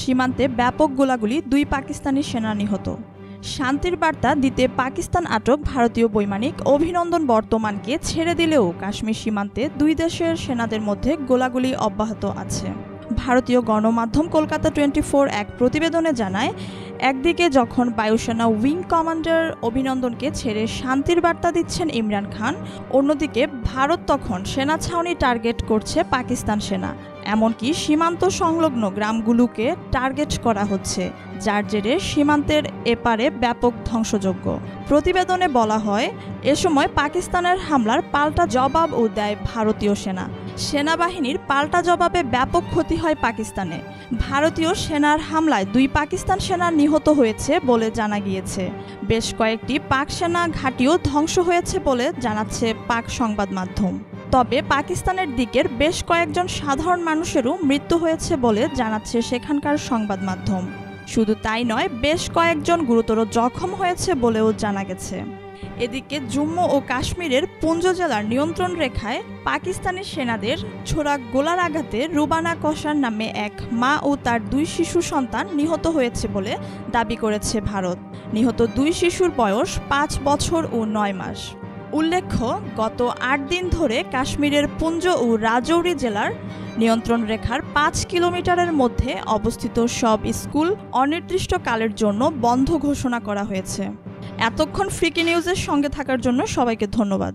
সীমান্তে ব্যাপক গোলাগুলি দুই পাকিস্তানি সেনা নিহত। শান্তির বার্তা দিতে পাকিস্তান আটক ভারতীয় বৈমানিক অভিনন্দন বর্তমানকে ছেড়ে দিলেও কাশ্মীর সীমান্তে দুই দেশের সেনাদের মধ্যে গোলাগুলি অব্যাহত আছে। ভারতীয় গণমাধ্যম কলকাতা টোয়েন্টি ফোর এক প্রতিবেদনে জানায়, একদিকে যখন বায়ুসেনা উইং কমান্ডার অভিনন্দনকে ছেড়ে শান্তির বার্তা দিচ্ছেন ইমরান খান, অন্যদিকে ভারত তখন সেনা ছাউনি টার্গেট করছে পাকিস্তান সেনা। এমনকি সীমান্ত সংলগ্ন গ্রামগুলোকে টার্গেট করা হচ্ছে, যার জেরে সীমান্তের এপারে ব্যাপক ধ্বংসযোগ্য প্রতিবেদনে বলা হয়, এ সময় পাকিস্তানের হামলার পাল্টা জবাবও দেয় ভারতীয় সেনা। সেনাবাহিনীর পাল্টা জবাবে ব্যাপক ক্ষতি হয় পাকিস্তানে। ভারতীয় সেনার হামলায় দুই পাকিস্তান সেনা নিহত হয়েছে বলে জানা গিয়েছে। বেশ কয়েকটি পাক সেনা ঘাঁটিও ধ্বংস হয়েছে বলে জানাচ্ছে পাক সংবাদ মাধ্যম। তবে পাকিস্তানের দিকের বেশ কয়েকজন সাধারণ মানুষেরও মৃত্যু হয়েছে বলে জানাচ্ছে সেখানকার সংবাদ মাধ্যম। শুধু তাই নয়, বেশ কয়েকজন গুরুতর জখম হয়েছে বলেও জানা গেছে। এদিকে জম্মু ও কাশ্মীরের পুঞ্জ জেলার নিয়ন্ত্রণ রেখায় পাকিস্তানি সেনাদের ছোড়া গোলার আঘাতে রুবানা কসার নামে এক মা ও তার দুই শিশু সন্তান নিহত হয়েছে বলে দাবি করেছে ভারত। নিহত দুই শিশুর বয়স পাঁচ বছর ও নয় মাস। উল্লেখ্য, গত আট দিন ধরে কাশ্মীরের পুঞ্জ ও রাজৌরি জেলার নিয়ন্ত্রণ রেখার পাঁচ কিলোমিটারের মধ্যে অবস্থিত সব স্কুল অনির্দিষ্টকালের জন্য বন্ধ ঘোষণা করা হয়েছে। এতক্ষণ ফ্রিকি নিউজের সঙ্গে থাকার জন্য সবাইকে ধন্যবাদ।